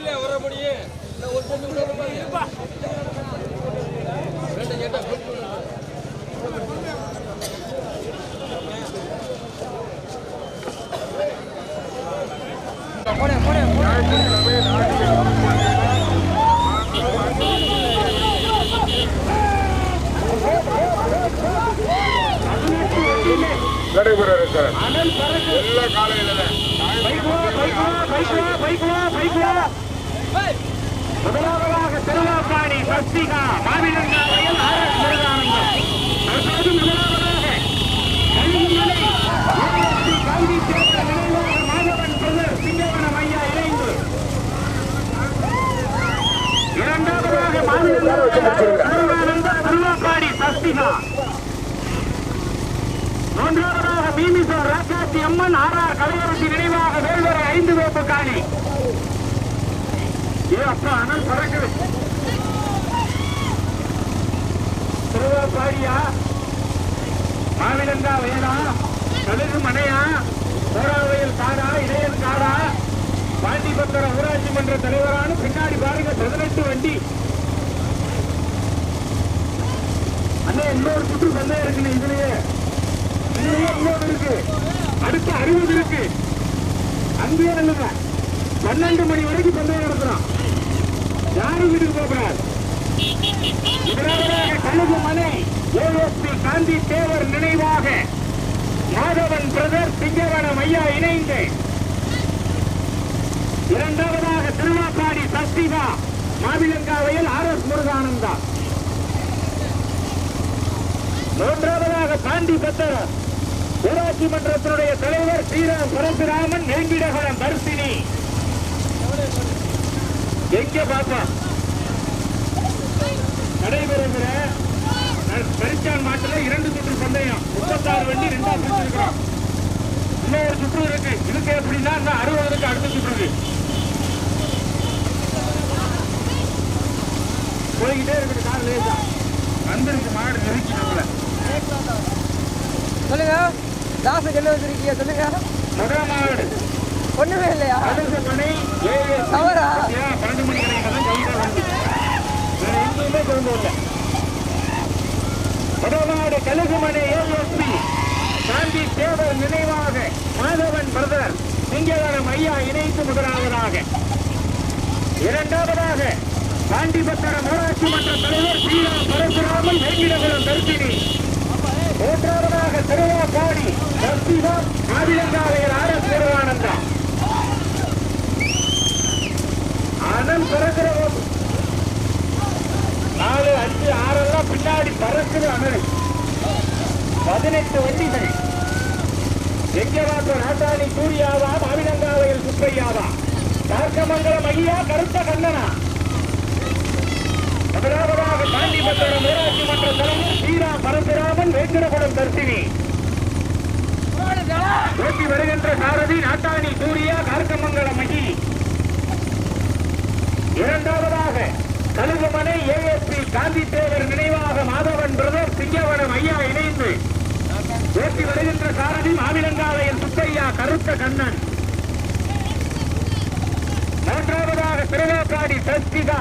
இல்ல வரபடியே ஒரு பொண்ணு கூட இருப்பா ரெண்டு கேட்டா நடைபெற இருக்கிற எல்லா காலையில முதலாவதாக திருவாப்பாடி சஸ்திகா மாவிலங்காவையில் ஆர் எஸ் முருகானந்தம் தற்போது முதலாவதாக கல்விமலை ஏஎஸ்பி காந்தி தேர்தல் நினைவாக மாதவன் பிரதர் சிங்கவனம் ஐயா இணைந்து இரண்டாவதாக மாவிலங்கானந்தம் திருவாப்பாடி சஸ்திகா மூன்றாவதாக மீமிசோர் ராக்காசி அம்மன் ஆறார் ஆர் கலையரசி நினைவாக வேல்வரை ஐந்து வேப்பு காணி. ஏ அப்பா அனல் பறக்குது. திருவாப்பாடியா? மாவிலங்கா வேலா கழுகு மனையா? போராவையில் காடா இடையன் காடா? பாண்டிபத்திர ஊராட்சி மன்ற தலைவரான பின்னாடி பாருங்க பதினெட்டு வண்டி. அண்ணே இன்னொரு சுற்று சந்தேகம் இருக்குன்னு இதுலயே. இதுலயே இன்னொரு இருக்கு. அடுத்த அறுபது இருக்கு. அங்கேயே நல்லுங்க. பன்னெண்டு மணி வரைக்கும் பந்தயம் நடத்துறோம் யாரும் வீட்டுக்கு போகிறார்? முதலாவதாக கழுகு மனை ஏஎஸ்பி காந்தி தேவர் நினைவாக. மாதவன் பிரதர் சிங்கவனம் ஐயா இணைந்து. இரண்டாவதாக திருவாக்காடி சஸ்திகா. மாவிலங்காவையில் ஆர் எஸ் முருகானந்தா. மூன்றாவதாக காந்தி பத்தர் ஊராட்சி மன்றத்தினுடைய தலைவர் ஸ்ரீராம் பரசுராமன் வேங்கிடகுளம் தர்சினி. எங்க பாப்பா? நடைபெறுகிற பரிச்சான் மாட்டுல இரண்டு சுற்று பந்தயம் முப்பத்தாறு வண்டி ரெண்டா சுற்று இருக்கிறோம். இன்னொரு சுற்று இருக்கு. இதுக்கு எப்படின்னா இன்னும் அறுபதுக்கு அடுத்த சுற்று இருக்கு. போய்கிட்டே இருக்குது கார் லேசா. வந்திருக்கு மாடு நெருக்கிட்டு சொல்லுங்க. தாசுக்கு என்ன வச்சிருக்கீங்க சொல்லுங்க. ஒண்ணுமே இல்லையா? தவறா? முதல்நாடு கழுகுமணி ஏஎஸ்பி காந்தி தேவர் நினைவாக மாதவன் பிரதர் சிங்கவரம் ஐயா இணைத்து முதலாவதாக. இரண்டாவதாக காண்டிபத்திரம் ஊராட்சி மன்ற தலைவர் ஸ்ரீராம் பரசுராமன் வேங்கிடபுரம் தர்சினி மூன்றாவதாக திருவாப்பாடி சக்திகம் ஆதிலங்காவையில் ஆர் எஸ் திருவானந்தா. அனல் பறக்கிற நாலு அஞ்சு ஆறெல்லாம் பின்னாடி பறக்குது அனல் பதினெட்டு வண்டிகள். எங்கேவாக்க நாட்டாணி சூர்யாவா மாவிலங்காவையில் சுப்பையாவா? தார்க்கமங்கலம் ஐயா கருத்த கண்ணனா. முதலாவதாக காண்டிபத்திரம் ஊராட்சி மன்ற தலைவர் சீரா பரசுராமன் வேங்கிடபுரம் தர்சினி. ஓட்டி வருகின்ற சாரதி நாட்டாணி சூர்யா கார்க்கமங்கலம் மகி இரண்டாவதாக கழுகுமனை ஏஎஸ்பி காந்தி தேவர் நினைவாக மாதவன் பிரதர் சிங்கவனம் ஐயா இணைந்து ஓட்டி வருகின்ற சாரதி மாவிலங்காலயம் சுப்பையா கருத்த கண்ணன். மூன்றாவதாக திருவேற்காடி சஸ்திகா.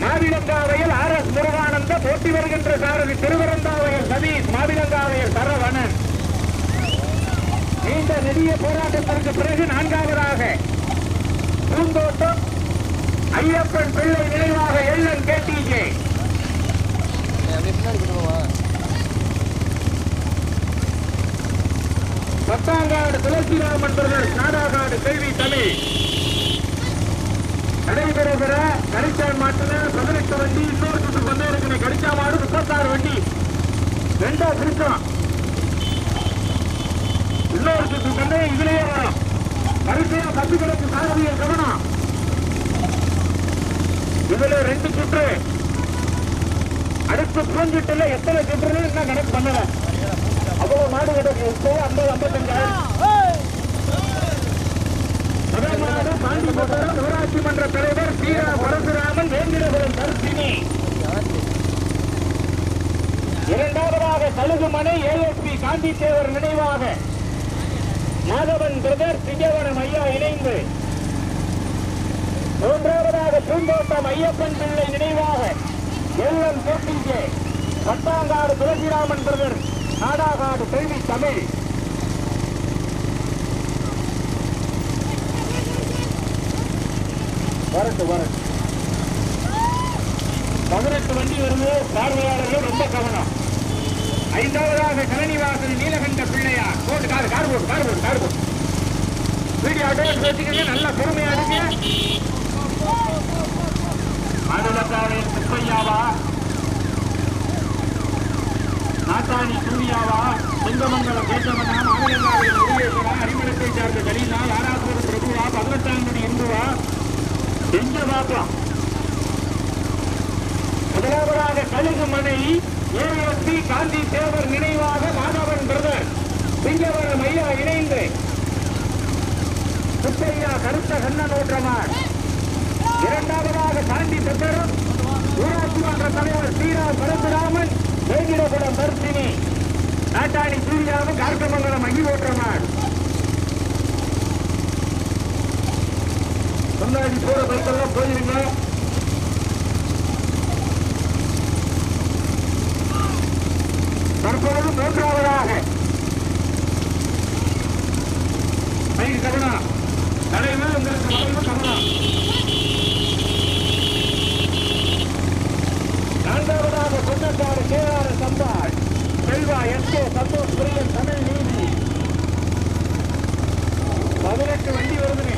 மாவிலங்காவையில் ஆர் எஸ் முருகானந்த போட்டி வருகின்ற சாரதி திருவரந்தாவையில் சதீஷ் மாவிலங்காவையில் சரவணன். நீண்ட நெடிய போராட்டத்திற்கு பிறகு நான்காவதாக பூந்தோட்டம் ஐயப்பன் பிள்ளை நினைவாக எல்லன் கேட்டீங்க பத்தாங்காடு துளசிராமன் பிரதர் நாடாகாடு கேள்வி தமிழ் நடைபெறுகிற கரிச்சான் மாட்டுல பதினெட்டு வண்டி இன்னொரு சுற்று கொண்டே இருக்கிற மாடு முப்பத்தாறு வண்டி. ரெண்டா பிரிச்சோம் இன்னொரு சுற்று கொண்டே இதுலயே வரும். கரிசையா பத்து கிடக்கு சாரதியை கவனம். இதுல ரெண்டு சுற்று. அடுத்து பூஞ்சிட்டுல எத்தனை சுற்றுன்னு என்ன கணக்கு பண்ணல. அவ்வளவு மாடு கிடக்கு இப்போ ஐம்பது ஐம்பத்தஞ்சாயிரம். முதல் மாடு பாண்டிபுரம் ஊராட்சி மன்ற தலைவர் சீரா பரசுராமன் வேந்திரபுரம் தர்சினி. இரண்டாவதாக கழுகுமனை ஏஎஸ்பி காந்தி தேவர் நினைவாக. மாதவன் பிரதர் சிங்கவனம் ஐயா இணைந்து. மூன்றாவதாக பூந்தோட்டம் ஐயப்பன் பிள்ளை நினைவாக. எல்எம் கோட்டிங்கே பட்டாங்காடு துளசிராமன் பிரதர் நாடாகாடு செல்வி தமிழ். வரட்டு வரட்டு. பதினெட்டு வண்டி வருது பார்வையாளர்கள் ரொம்ப கவனம். ஐந்தாவதாக கலனிவாசல் நீலகண்ட பிள்ளையார். போட்டு கார் கார் போட்டு கார் போட்டு கார் போட்டு. வீடியோ அட்வான்ஸ் வச்சுக்கங்க நல்லா பொறுமையா இருங்க. மாதுளக்காரன் சுப்பையாவா? நாட்டாணி சூர்யாவா? சொந்தமங்கல கேட்டவனா மாநிலங்காவில் முருகேஸ்வரா அரிமளத்தை சார்ந்த கலீனா யாராசுரம் பிரபுவா பதினெட்டாம் மணி இந்துவா? எங்க பார்க்கலாம் முதலாவதாக கழுகு மனை ஏஎஸ்பி காந்தி தேவர் நினைவாக மாதவன் பிரதர் சிங்கவரம் ஐயா இணைந்து சுப்பையா கருத்த கண்ணன் ஓற்றமான் இரண்டாவதாக காந்தி பெற்றரும் ஊராட்சி மன்ற தலைவர் சீரா பரசுராமன் வேகிடகுடம் தர்சினி நாட்டாணி சூர்யாவும் கார்க்கமங்கலம் அங்கி ஓற்றமான் முன்னாடி போற பைக்கெல்லாம் போயிருங்க. தற்பொழுது மூன்றாவதாக. பைக் கவனா தலைவர் உங்களுக்கு வளைவு கவனா நான்காவதாக சொந்தக்காடு கேஆர் சம்பாள் செல்வா எஸ் கே சந்தோஷ் பிரியன் தமிழ் நீதி. பதினெட்டு வண்டி வருதுனே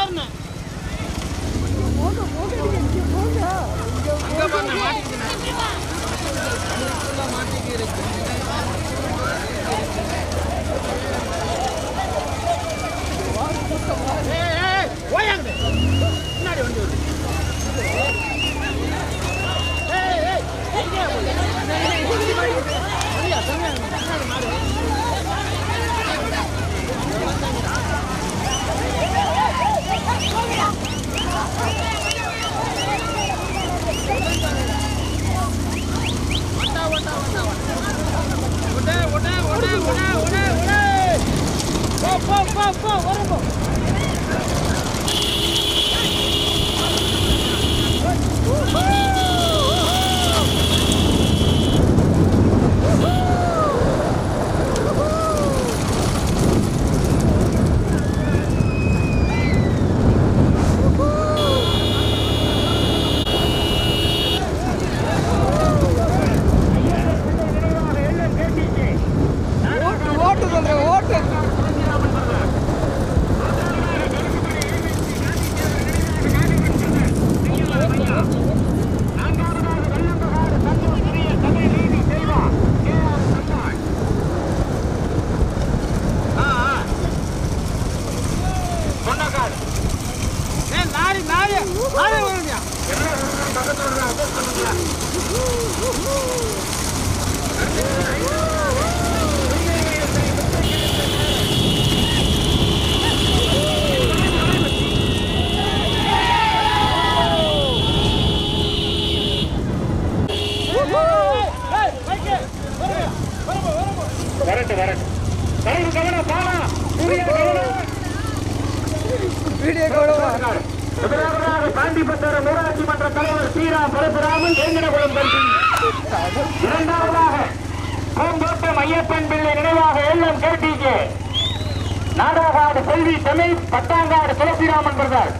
Явно? வரட்டு வரட்டு. கவனம் கவனம் பாலா. சூர்யா கவனம். வீடியோ கவனமா. முதலாவதாக காண்டிபத்தரம் ஊராட்சி மன்ற தலைவர் சீரா பரசுராமன் வேங்கடகுளம் இரண்டாவதாக ஐயப்பன் பிள்ளை நினைவாக எல்லம் கேட்டீங்க நாடகாடு செல்வி தமிழ் பத்தாங்காடு துளசிராமன் பிரதர்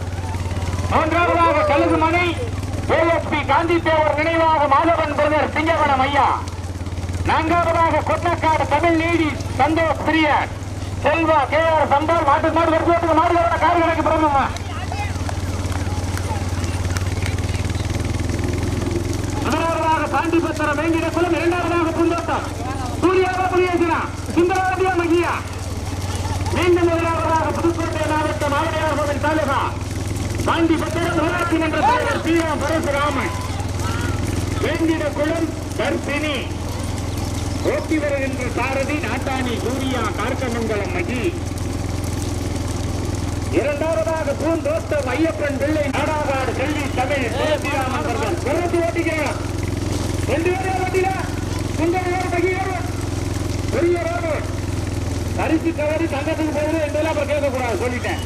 மூன்றாவதாக கழுகுமணி ஏஎஸ்பி காந்தி தேவர் நினைவாக மாதவன் பிரதர் சிங்கவனம் ஐயா. நான்காவதாக கொட்டக்காடு தமிழ் நீடி சந்தோஷ் பிரியன் செல்வா கே ஆர் சம்பால் மாட்டு மாடு வருஷத்துக்கு மாடு வர காடு கணக்கு பிறந்தம்மா முதலாவதாக பாண்டிபத்திரம் வேங்கிட குலம் இரண்டாவதாக புந்தோட்டம். சூர்யாவா புலியேசினா? சுந்தரவாதியா மகியா? மீண்டும் முதலாவதாக புதுக்கோட்டை மாவட்டம் ஆவடையார் கோவில் தாலுகா. பாண்டிபத்திரம் ஊராட்சி மன்ற தலைவர் ஸ்ரீராம் பரசுராமன். வேங்கிட குளம் தர்சினி. ஓட்டி வருகின்ற சாரதி நாட்டாணி சூர்யா கார்க்கமங்கலம் மகி. இரண்டாவதாக பூந்தோட்டம் ஐயப்பன் பிள்ளை நாடாகாடு செல்வி தமிழ் அவர்கள் குறைத்து ஓட்டிக்கிறார் ரெண்டு பேரும் ஓட்டினா சுந்தர மகி பெரிய ரோடு அரிசி கவரி தங்கத்துக்கு போகுது இதெல்லாம் அப்புறம் கேட்கக்கூடாது சொல்லிட்டேன்.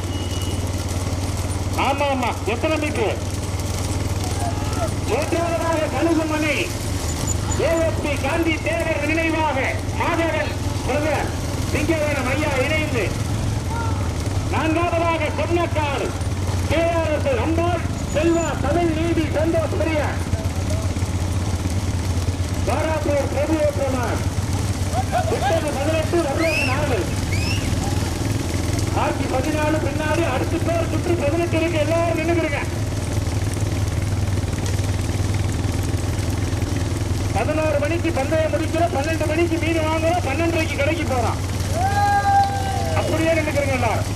ஆமா ஆமா. எத்தனை மீட்டர் மூன்றாவதாக கழுகுமணி ஏஎஸ்பி காந்தி தேவர் நினைவாக மாதவன் பிரதர் சிங்கவனம் ஐயா இணைந்து நான்காவதாக சொன்னக்காடு K R S Ambal Selva Tamil நீதி சந்தோஷ் பெரிய தாராப்பூர் பிரபுவேற்றமார் முப்பது பதினெட்டு வருவது நாலு ஆட்சி பதினாலு பின்னாடி அடுத்த பேர் சுற்று பதினெட்டு இருக்கு. எல்லாரும் நின்றுக்கிறீங்க பதினோரு மணிக்கு பந்தயம் முடிக்கிறோம் பன்னெண்டு மணிக்கு மீன் வாங்குறோம் பன்னெண்டரைக்கு கடைக்கு போறோம். அப்படியே நினைக்கிறீங்க எல்லாரும்.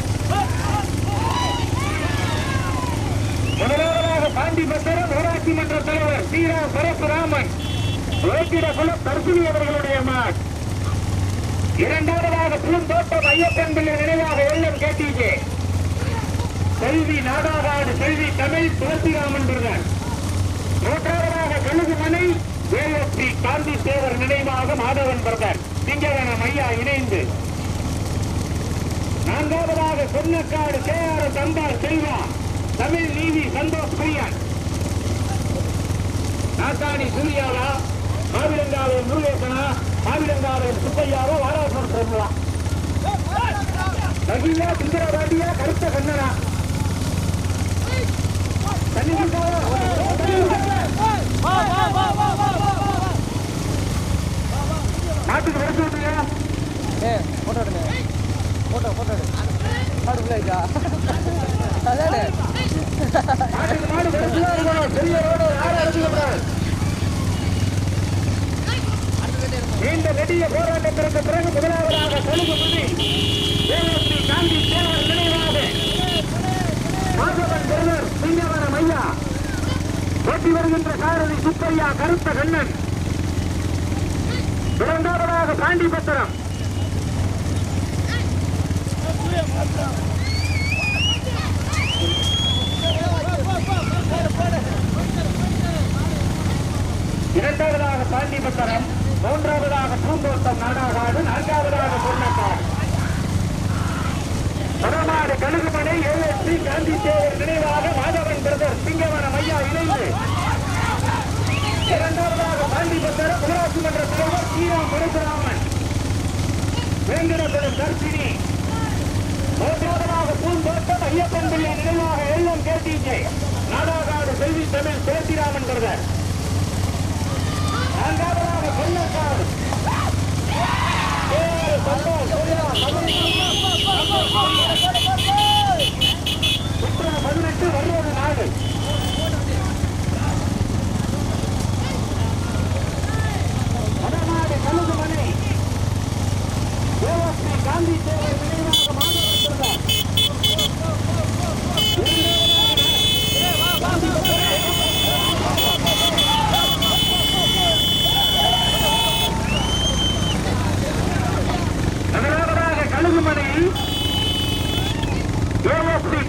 முதலாவதாக பாண்டி பத்திரம் ஊராட்சி மன்ற தலைவர் சீரா பரசுராமன் ஓட்டிட குல தர்சினி அவர்களுடைய மாட் இரண்டாவதாக பூந்தோட்டம் ஐயப்பன் பிள்ளை நினைவாக எல்லாம் கேட்டீங்க செல்வி நாடாகாடு செல்வி தமிழ் துளசிராமன் பிரதன் மூன்றாவதாக கழுகுமனை ஏஎஸ்பி காந்தி தேவர் நினைவாக மாதவன் பிரதர் சிங்கவனம் ஐயா இணைந்து நான்காவதாக சொன்னக்காடு கே ஆர் தம்பார் செல்வா தமிழ் நீதி சந்தோஷ் பிரியன் நாட்டாணி சூர்யாவா மாவிலங்காவின் முருகேசனா மாவிலங்காவின் சுப்பையாவோ வாராசன் சொல்லலாம் நகியா சுந்தரபாண்டியா கருத்த கண்ணனா தண்ணி குடிக்காவா? தண்ணி குடிக்காவா? மாட்டுக்கு வரைச்சு விட்டுருங்க ஏ போட்டோ எடுங்க. போட்டோ போட்டோ எடு. மாடு உள்ள இருக்கா? அதானே? மாட்டுக்கு மாடு வரிசையா இருக்கணும் பெரிய ரோடு யாரும் அடிச்சுக்கூடாது நீண்ட நெடிய போராட்டத்திற்கு பிறகு முதலாவதாக கழுகு மணி தேவஸ்ரீ காந்தி தேவர் நினைவாக மாதவன் பெருவர் சிங்கவனம் ஐயா ஓட்டி வருகின்ற சாரதி சுப்பையா கருத்த கண்ணன். இரண்டாவதாக பாண்டிபத்திரம் இரண்டாவதாக பாண்டிபத்திரம் மூன்றாவதாக பூந்தோட்டம் நாடாகாடு நான்காவதாக பொன்னக்காடு வடமாடு கழுகுமனை ஏஎஸ்பி காந்தி தேவர் நினைவாக மாதவன் பிரதர் சிங்கவனம் ஐயா இணைந்து. இரண்டாவதாக பாண்டிபத்திரம் ஊராட்சி மன்ற தலைவர் ஸ்ரீராம் பரசுராமன். வேங்கடபுரம் தர்சினி. மூன்றாவதாக பூந்தோட்டம் ஐயப்பன் பிள்ளை நினைவாக எல்லாம் கேட்டீங்க. நாடாகாடு செல்வி தமிழ் துளசிராமன் பிரதர் நான்காவதாக கொல்லக்காடு. பதினெட்டு வருவது நாடு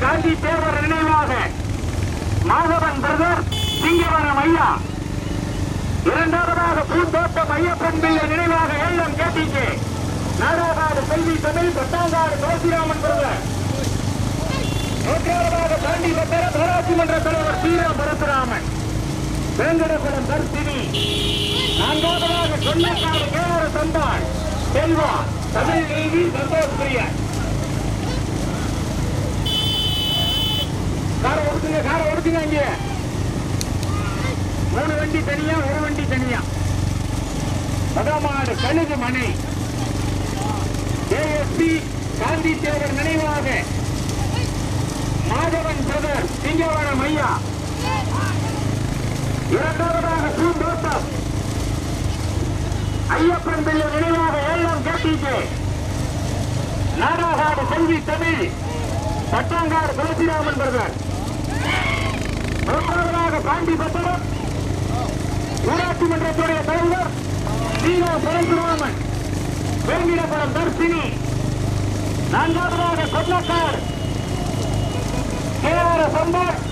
காந்தி தேவர் நினைவாக மாதவன் பிரதர் சிங்கவரம் ஐயா. இரண்டாவதாக பூந்தோட்டம் ஐயப்பன் பிள்ளை நினைவாக எல்லாம் கேட்டீங்க நாடாகாடு செல்வி தமிழ் பத்தாங்காடு துளசிராமன் பிரதர் மூன்றாவதாக தாண்டி பத்திர ஊராட்சி மன்ற தலைவர் சீரா பரசுராமன். வேங்கடகுளம் தர்சினி. நான்காவதாக சொன்னக்காடு கேவர சந்தாள் செல்வா தமிழ் நீதி சந்தோஷ் பிரியன். காரை ஒடுக்குங்க காரை ஒடுக்குங்க இங்கே மூணு வண்டி தனியா ஒரு வண்டி தனியா. பதமாடு கழுகு மனை காந்தி காந்தி தேவர் நினைவாக. மாதவன் பிரதர் சிங்கவனம் ஐயா இரண்டாவதாக பூந்தோட்டம் ஐயப்பன் பிள்ளை நினைவாக ஏழாம் கேட்டீங்க நாடாகாடு செல்வி தமிழ். பட்டாங்காடு துளசிராமன் பிரதர். மூன்றாவதாக பாண்டி பத்திரம் ஊராட்சி மன்றத்துடைய தலைவர் சீனா பரசுராமன் வேங்கிடபுரம் தர்சினி. நான்காவதாக சொன்னக்கார் கேஆர் சம்பர் முதலாவதாக